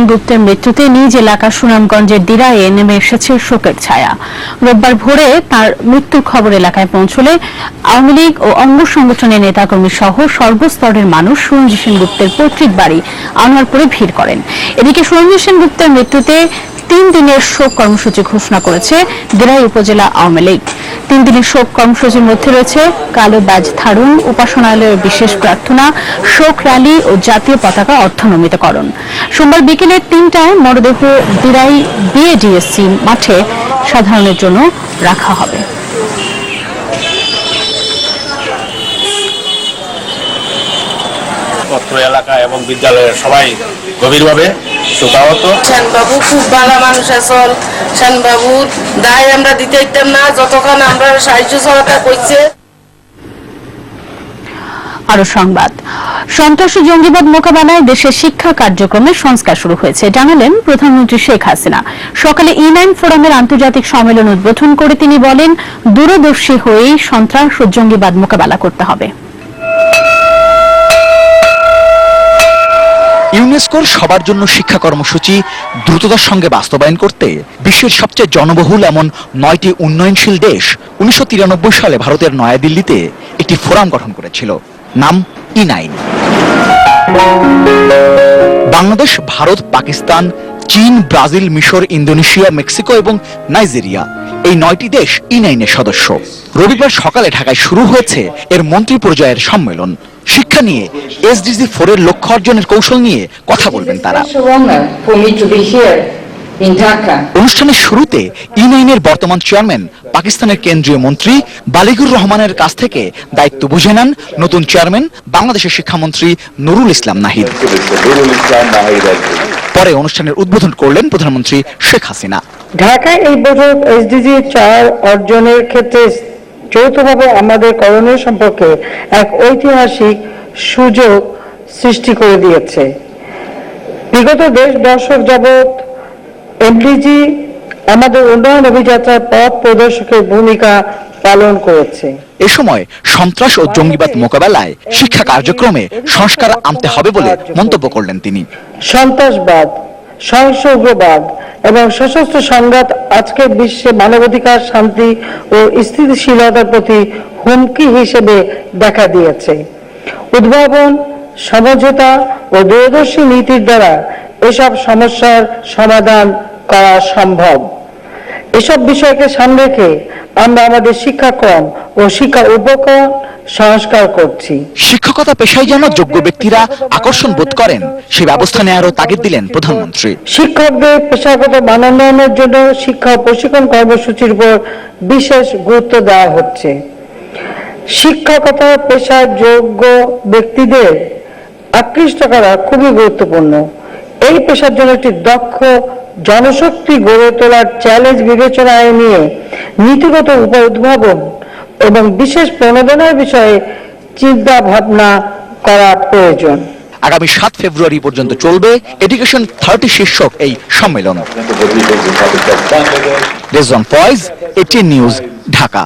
সেনগুপ্তের মৃত্যুতে নিজ এলাকা সুনামগঞ্জের দিরায়ে নেমে এসেছে শোকের ছায়া। রোববার ভোরে তার মৃত্যুর খবর এলাকায় পৌঁছলে আওয়ামী লীগ ও অঙ্গ সংগঠনের নেতাকর্মী সহ সর্বস্তরের মানুষ সুরঞ্জি সেনগুপ্তের পৈতৃক বাড়ি আনোয়ারপুরে ভিড় করেন। এদিকে সুরঞ্জি সেনগুপ্তের মৃত্যুতে তিন দিনের শোক কর্মসূচি ঘোষণা করেছে দিরাই উপজেলা আওয়ামী লীগ। তিন দিনের শোক কর্মসূচির মধ্যে রয়েছে কালো ব্যাজ ধারণ উপাসনালয়ের বিশেষ প্রার্থনা, শোক র্যালি ও জাতীয় পতাকা অর্থনমিতকরণ। সোমবার বিকেলে তিনটায় মরদেহ দিরাই বিএডিএসসি মাঠে সাধারণের জন্য রাখা হবে। অত্র এলাকা এবং বিদ্যালয়ের সবাই গভীরভাবে শোকাহত বাবু খুব ভালো মানুষ আসল। বাবুর দায় আমরা দিতে দিতাম না যতক্ষণ আমরা সাহায্য সহায়তা করছে। আরও সংবাদ। সন্ত্রাস ও জঙ্গিবাদ মোকাবেলায় দেশের শিক্ষা কার্যক্রমে সংস্কার শুরু হয়েছে জানালেন প্রধানমন্ত্রী শেখ হাসিনা। সকালে ই নাইন ফোরামের আন্তর্জাতিক সম্মেলন উদ্বোধন করে তিনি বলেন দূরদর্শী হয়েই সন্ত্রাস ও জঙ্গিবাদ মোকাবেলা করতে হবে। ইউনেস্কোর সবার জন্য শিক্ষা কর্মসূচি দ্রুততার সঙ্গে বাস্তবায়ন করতে বিশ্বের সবচেয়ে জনবহুল এমন নয়টি উন্নয়নশীল দেশ উনিশশো তিরানব্বই সালে ভারতের নয়াদিল্লিতে একটি ফোরাম গঠন করেছিল, নাম ই নাইন। বাংলাদেশ, ভারত, পাকিস্তান, চীন, ব্রাজিল, মিশর, ইন্দোনেশিয়া, মেক্সিকো এবং নাইজেরিয়া এই নয়টি দেশ ই নাইনের সদস্য। রবিবার সকালে ঢাকায় শুরু হয়েছে এর মন্ত্রী পর্যায়ের সম্মেলন। শিক্ষা নিয়ে এসডিজি ফোরের লক্ষ্য অর্জনের কৌশল নিয়ে কথা বলবেন তারা. অনুষ্ঠানের শুরুতে ই নাইনের বর্তমান চেয়ারম্যান, পাকিস্তানের কেন্দ্রীয় মন্ত্রী বালিগুর রহমানের কাছ থেকে দায়িত্ব বুঝে নেন নতুন চেয়ারম্যান, বাংলাদেশের শিক্ষামন্ত্রী নুরুল ইসলাম নাহিদ পরে অনুষ্ঠানের উদ্বোধন করলেন প্রধানমন্ত্রী শেখ হাসিনা ঢাকায় এই বছর এসডিজি চার অর্জনের ক্ষেত্রে যৌথভাবে আমাদের করণীয় সম্পর্কে এক ঐতিহাসিক সুযোগ সৃষ্টি করে দিয়েছে। বিগত দেশ দশক যাবৎ এমডিজি আমাদের উন্নয়ন অভিযাত্রার পথ প্রদর্শকের ভূমিকা পালন করেছে। এ সময় সন্ত্রাস ও জঙ্গিবাদ মোকাবেলায় শিক্ষা কার্যক্রমে সংস্কার আনতে হবে বলে মন্তব্য করলেন তিনি। সন্ত্রাসবাদ সহিংস উগ্রবাদ এবং সশস্ত্র সংঘাত আজকের বিশ্বে মানবাধিকার, শান্তি ও স্থিতিশীলতার প্রতি হুমকি হিসেবে দেখা দিয়েছে। উদ্ভাবন, সমঝোতা ও দূরদর্শী নীতির দ্বারা এসব সমস্যার সমাধান করা সম্ভব। এসব বিষয়কে সামনে রেখে আমরা আমাদের শিক্ষাক্রম ও শিক্ষা উপকরণ সংস্কার করছি। শিক্ষকতা পেশায় যেন যোগ্য ব্যক্তিরা আকর্ষণ বোধ করেন সে ব্যবস্থা নেওয়ারও তাগিদ দিলেন প্রধানমন্ত্রী। শিক্ষকদের পেশাগত মানোন্নয়নের জন্য শিক্ষা প্রশিক্ষণ কর্মসূচির উপর বিশেষ গুরুত্ব দেওয়া হচ্ছে। শিক্ষকতা পেশার যোগ্য ব্যক্তিদের আকৃষ্ট করা খুবই গুরুত্বপূর্ণ। এই পেশার জন্য একটি দক্ষ জনশক্তি গড়ে তোলার চ্যালেঞ্জ বিবেচনায় নিয়ে নীতিগত উপায় উদ্ভাবন এবং বিশেষ প্রণোদনার বিষয়ে চিন্তা ভাবনা করা প্রয়োজন। আগামী সাত ফেব্রুয়ারি পর্যন্ত চলবে এডুকেশন থার্টি শীর্ষক এই সম্মেলন। Rezon Foyez ATN news Dhaka.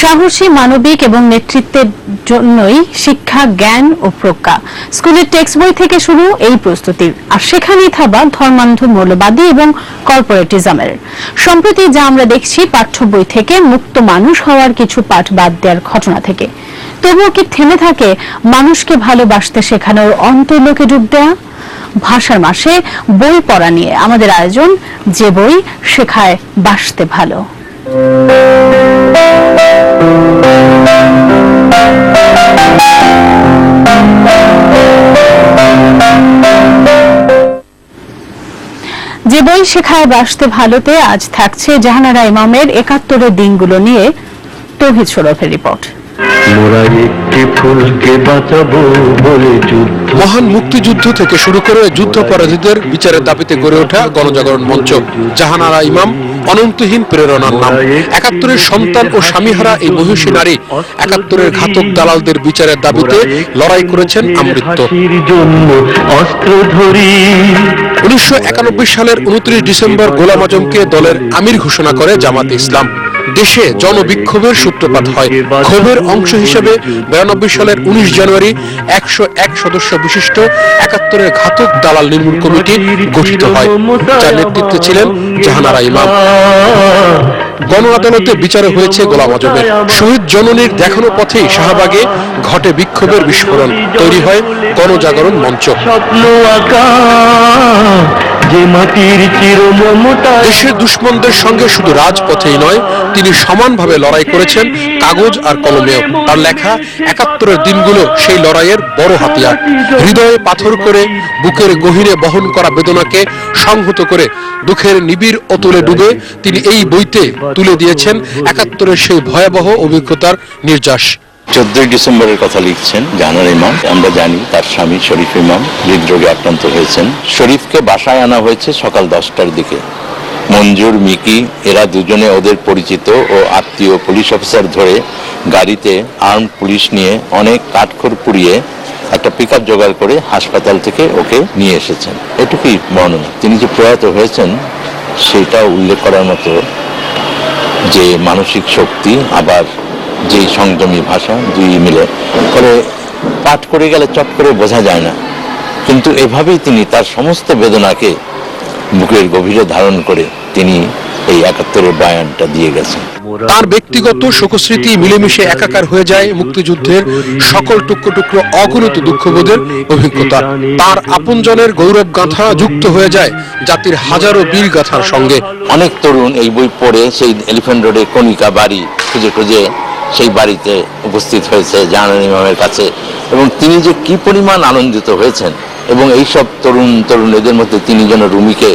সাহসী মানবিক এবং নেতৃত্বের জন্যই শিক্ষা, জ্ঞান ও প্রজ্ঞা। স্কুলের টেক্সট বই থেকে শুরু এই প্রস্তুতির আর সেখানেই থাবা ধর্মান্ধ মৌলবাদী এবং কর্পোরেটিজমের। সম্প্রতি যা আমরা দেখছি, পাঠ্য বই থেকে মুক্ত মানুষ হওয়ার কিছু পাঠ বাদ দেওয়ার ঘটনা থেকে। তবুও কি থেমে থাকে মানুষকে ভালোবাসতে শেখানোর অন্তর্লোকে ডুব দেয়া? ভাষার মাসে বই পড়া নিয়ে আমাদের আয়োজন, যে বই শেখায় বাসতে ভালো। যে বই শেখায় বাসতে ভালোতে আজ থাকছে জাহানারা ইমামের একাত্তরের দিনগুলো নিয়ে তৌহিদ সরফের রিপোর্ট। যুদ্ধ। মহান মুক্তিযুদ্ধ থেকে শুরু করে যুদ্ধাপরাধীদের বিচারের দাবিতে গড়ে ওঠা গণজাগরণ মঞ্চ। জাহানারা ইমাম অনন্তহীন প্রেরণার নাম। একাত্তরের সন্তান ও স্বামীহারা এই মহিষী নারী একাত্তরের ঘাতক দালালদের বিচারের দাবিতে লড়াই করেছেন আমৃত্য। উনিশশো একানব্বই সালের উনত্রিশ ডিসেম্বর গোলাম আজমকে দলের আমির ঘোষণা করে জামাতে ইসলাম। দেশে জনবিক্ষোভের সূত্রপাত হয়। ক্ষোভের অংশ হিসেবে বিরানব্বই সালের উনিশ জানুয়ারি একশো এক সদস্য বিশিষ্ট একাত্তরের ঘাতক দালাল নির্মূল কমিটি গঠিত হয়, যার নেতৃত্বে ছিলেন জাহানারা ইমাম। গণ আদালতে বিচারে হয়েছে গোলাম আজমের। শহীদ জননীর দেখানো পথেই শাহবাগে ঘটে বিক্ষোভের বিস্ফোরণ। তৈরি হয় গণজাগরণ মঞ্চ। দেশের দুশ্মনদের সঙ্গে শুধু রাজপথেই নয়, তিনি সমানভাবে লড়াই করেছেন কাগজ আর কলমেও। তার লেখা, একাত্তরের দিনগুলো সেই লড়াইয়ের বড় হাতিয়ার। হৃদয়ে পাথর করে, বুকের গভীরে বহন করা বেদনাকে সংহত করে, দুঃখের নিবিড় অতুলে ডুবে তিনি এই বইতে তুলে দিয়েছেন একাত্তরের সেই ভয়াবহ অভিজ্ঞতার নির্যাস। চোদ্দই ডিসেম্বরের কথা লিখছেন জাহানার ইমাম। আমরা জানি তার স্বামী শরীফ ইমাম, হৃদরোগে আক্রান্ত হয়েছেন। শরীফকে বাসায় আনা হয়েছে সকাল দশটার দিকে। মঞ্জুর, মিকি, এরা দুজনে ওদের পরিচিত ও আত্মীয় পুলিশ অফিসার ধরে গাড়িতে আর্ম পুলিশ নিয়ে অনেক কাঠখড় পুড়িয়ে একটা পিক আপ জোগাড় করে হাসপাতাল থেকে ওকে নিয়ে এসেছেন। এটুকুই বর্ণনা। তিনি যে প্রয়াত হয়েছেন সেটা উল্লেখ করার মতো যে মানসিক শক্তি আবার যে সংযমী ভাষা দুই মিলে। করে পাঠ করে গেলে চট করে বোঝা যায় না। কিন্তু এভাবেই তিনি তার সমস্ত বেদনাকে বুকের গভীরে ধারণ করে তিনি এই একাত্তরের বায়ানটা দিয়ে গেছেন। তার ব্যক্তিগত শোকস্মৃতি মিলেমিশে একাকার হয়ে যায় মুক্তিযুদ্ধের সকল টুকরো টুকরো অগণিত দুঃখবোধের অভিজ্ঞতা। তার আপনজনের গৌরব গাথা যুক্ত হয়ে যায় জাতির হাজারো বীর গাথার সঙ্গে। অনেক তরুণ এই বই পড়ে সেই এলিফ্যান্ট রোডে কণিকা বাড়ি খুঁজে খুঁজে সেই বাড়িতে উপস্থিত হয়েছে জাহানার ইমামের কাছে। এবং তিনি যে কি পরিমাণ আনন্দিত হয়েছেন এবং এইসব তরুণ তরুণীদের মধ্যে তিনি যেন রুমিকে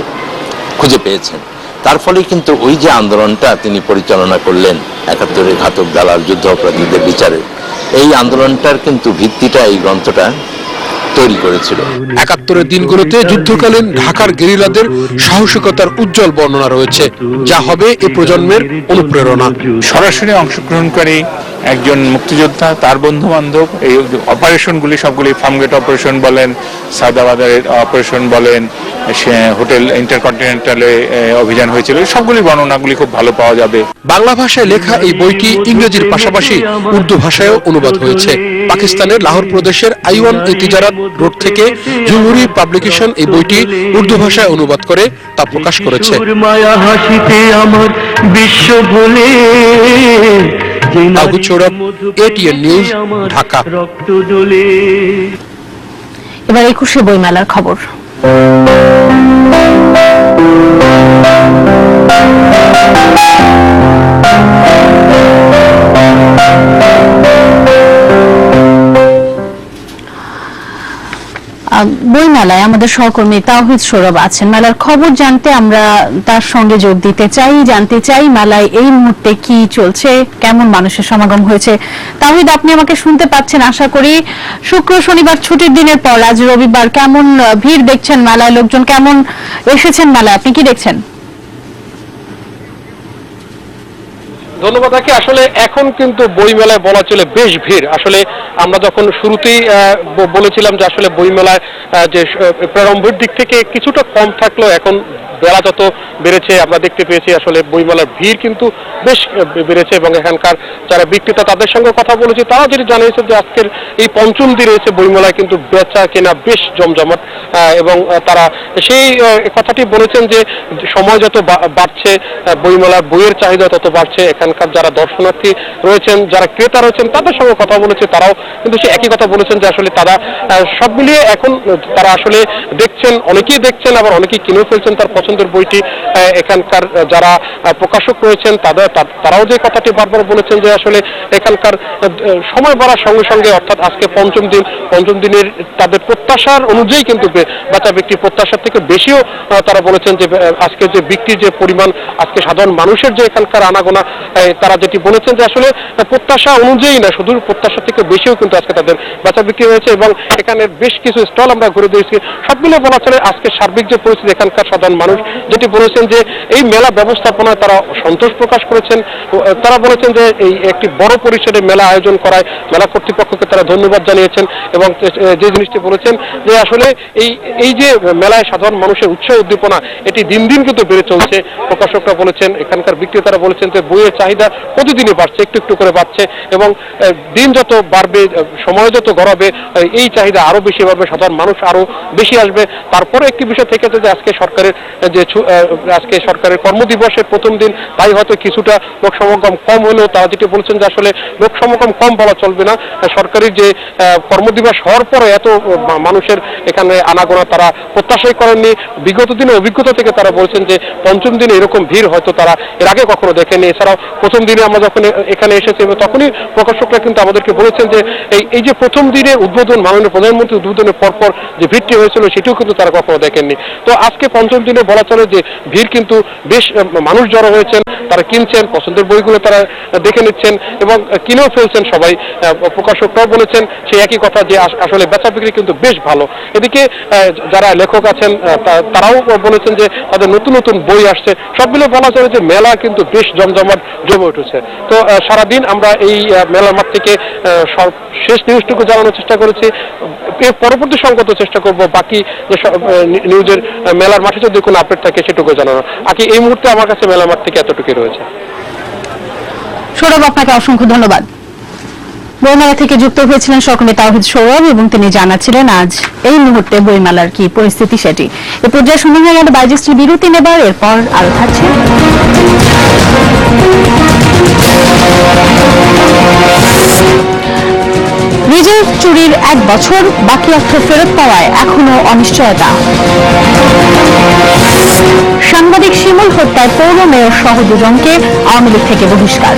খুঁজে পেয়েছেন। তার ফলে কিন্তু ওই যে আন্দোলনটা তিনি পরিচালনা করলেন একাত্তরের ঘাতক দালাল যুদ্ধ অপরাধীদের বিচারে। এই আন্দোলনটার কিন্তু ভিত্তিটা, এই গ্রন্থটা তৈরি করেছিল। একাত্তরের দিনগুলোতে যুদ্ধকালীন ঢাকার গেরিলাদের সাহসিকতার উজ্জ্বল বর্ণনা রয়েছে। যা হবে এ প্রজন্মের অনুপ্রেরণা। সরাসরি অংশগ্রহণকারী একজন মুক্তিযোদ্ধা তার বন্ধু বান্ধব এই অপারেশনগুলি সবগুলি ফার্মগেট অপারেশন বলেন সাদাবাদের অপারেশন বলেন সে হোটেল ইন্টারকন্টিনেন্টালে অভিযান হয়েছিল। এই সবগুলি বর্ণনাগুলি খুব ভালো পাওয়া যাবে। বাংলা ভাষায় লেখা এই বইটি ইংরেজির পাশাপাশি উর্দু ভাষায়ও অনুবাদ হয়েছে। পাকিস্তানের লাহোর প্রদেশের আইওয়ান ই তিজারাত রোড থেকে জুহুরি পাবলিকেশন এই বইটি উর্দু ভাষায় অনুবাদ করে তা প্রকাশ করেছে। মায়া হাসিতে আমার বিশ্ব ভুলে যে আবু এটিএন নিউজ, ঢাকা। এবার একুশে বইমেলার খবর আহ, বইমেলায় আমাদের সহকর্মী তাওহিদ সৌরভ আছেন। মেলার খবর জানতে আমরা তার সঙ্গে যোগ দিতে চাই জানতে চাই মেলায় এই মুহূর্তে কি চলছে কেমন মানুষের সমাগম হয়েছে। তাওহিদ আপনি আমাকে শুনতে পাচ্ছেন আশা করি শুক্র শনিবার ছুটির দিনের পর আজ রবিবার কেমন ভিড় দেখছেন মেলায়? লোকজন কেমন এসেছেন মেলায়? আপনি কি দেখছেন? ধন্যবাদ তাকে আসলে এখন কিন্তু বইমেলায় বলা চলে বেশ ভিড়। আসলে আমরা যখন শুরুতেই বলেছিলাম যে আসলে বইমেলায় যে প্রারম্ভের দিক থেকে কিছুটা কম থাকলেও এখন বেলা যত বেড়েছে, আমরা দেখতে পেয়েছি আসলে বইমেলার ভিড় কিন্তু বেশ বেড়েছে এবং এখানকার যারা বিক্রেতা তাদের সঙ্গে কথা বলেছি তারাও যেটি জানিয়েছে যে আজকের এই পঞ্চম দিন রয়েছে বইমেলায় কিন্তু বেচা কেনা বেশ জমজমাট এবং তারা সেই কথাটি বলেছেন যে সময় যত বাড়ছে বইমেলার বইয়ের চাহিদা তত বাড়ছে, এখানকার যারা দর্শনার্থী রয়েছেন, যারা ক্রেতা রয়েছেন তাদের সঙ্গে কথা বলেছে, তারাও কিন্তু সে একই কথা বলেছেন যে আসলে তারা সব মিলিয়ে এখন তারা আসলে দেখছেন, অনেকেই দেখছেন, আবার অনেকেই কিনেও ফেলছেন তার পছন্দের বইটি এখানকার যারা প্রকাশক রয়েছেন, তাদের তারাও যে কথাটি বারবার বলেছেন যে আসলে এখানকার সময় বাড়ার সঙ্গে সঙ্গে, অর্থাৎ আজকে পঞ্চম দিন, পঞ্চম দিনের তাদের প্রত্যাশার অনুযায়ী কিন্তু বে- বেচা বিক্রির প্রত্যাশার থেকে বেশিও তারা বলেছেন যে আজকে যে বিক্রির যে পরিমাণ, আজকে সাধারণ মানুষের যে এখানকার আনাগোনা তারা যেটি বলেছেন যে আসলে প্রত্যাশা অনুযায়ী না, শুধু প্রত্যাশা থেকে বেশিও কিন্তু আজকে তাদের বেচা বিক্রি হয়েছে এবং এখানে বেশ কিছু স্টল আমরা ঘুরে দিয়েছি সব মিলে বলা চলে আজকে সার্বিক যে পরিস্থিতি, এখানকার সাধারণ মানুষ যেটি বলেছেন যে এই মেলা ব্যবস্থাপনায় তারা সন্তোষ প্রকাশ করেছেন। তারা বলেছেন যে এই একটি বড় পরিসরে মেলা আয়োজন করায় মেলা কর্তৃপক্ষকে তারা ধন্যবাদ জানিয়েছেন এবং যে জিনিসটি বলেছেন যে আসলে এই এই যে মেলায় সাধারণ মানুষের উৎসাহ উদ্দীপনা, এটি দিন দিন কিন্তু বেড়ে চলছে। প্রকাশকরা বলেছেন, এখানকার বিক্রেতারা বলেছেন যে বইয়ের চাহিদা প্রতিদিনই বাড়ছে, একটু একটু করে বাড়ছে এবং দিন যত বাড়বে সময় যত গড়াবে এই চাহিদা আরও বেশি বাড়বে, সাধারণ মানুষ আরও বেশি আসবে। তারপরে একটি বিষয় থেকে যে আজকে সরকারের যে আজকে সরকারের কর্মদিবসের প্রথম দিন, তাই হয়তো কিছুটা লোক সমাগম কম হলেও তারা যেটি বলছেন যে আসলে লোক সমাগম কম বলা চলবে না। সরকারি যে কর্মদিবস হওয়ার পরে এত মানুষের এখানে আনাগোনা তারা প্রত্যাশাই করেননি। বিগত দিনে অভিজ্ঞতা থেকে তারা বলছেন যে পঞ্চম দিনে এরকম ভিড় হয়তো তারা এর আগে কখনো দেখেনি এছাড়াও প্রথম দিনে আমরা যখন এখানে এসেছি তখনই প্রকাশকরা কিন্তু আমাদেরকে বলেছেন যে এই এই যে প্রথম দিনে উদ্বোধন, মাননীয় প্রধানমন্ত্রী উদ্বোধনের পরপর যে ভিড়টি হয়েছিল, সেটিও কিন্তু তারা কখনো দেখেননি। তো আজকে পঞ্চম দিনে চলে যে ভিড় কিন্তু বেশ মানুষ জড়ো হয়েছেন, তারা কিনছেন, পছন্দের বইগুলো তারা দেখে নিচ্ছেন এবং কিনেও ফেলছেন সবাই প্রকাশকরাও বলেছেন সেই একই কথা যে আসলে বেচা বিক্রি কিন্তু বেশ ভালো। এদিকে যারা লেখক আছেন তারাও বলেছেন যে তাদের নতুন নতুন বই আসছে। সবগুলো বলা চলে যে মেলা কিন্তু বেশ জমজমাট জমে উঠেছে। তো সারাদিন আমরা এই মেলার মাঠ থেকে শেষ নিউজটুকু জানানোর চেষ্টা করেছি। পরবর্তী সংগত চেষ্টা করব। বাকি যে নিউজের মেলার মাঠে যদি কোনো আপডেট থাকে সেটুকু জানানো? আগে এই মুহূর্তে আমার কাছে মেলার মাঠ থেকে এতটুকুই রয়েছে। সৌরভ, আপনাকে অসংখ্য ধন্যবাদ। বইমেলা থেকে যুক্ত হয়েছিলেন সকলে তাওহিদ সৌরভ এবং তিনি জানাচ্ছিলেন, আজ এই মুহূর্তে বইমেলার কি পরিস্থিতি সেটি। এ পর্যায়ে শুনে হয়ে গেল বাইজেস্ট্রি বিরতি নেবার, এরপর আরও থাকছে। বছর, বাকি অর্থ ফেরত পাওয়ায় এখনও অনিশ্চয়তা। সাংবাদিক শিমুল হত্যায় পৌর মেয়র সহ দুজনকে আওয়ামী লীগ থেকে বহিষ্কার।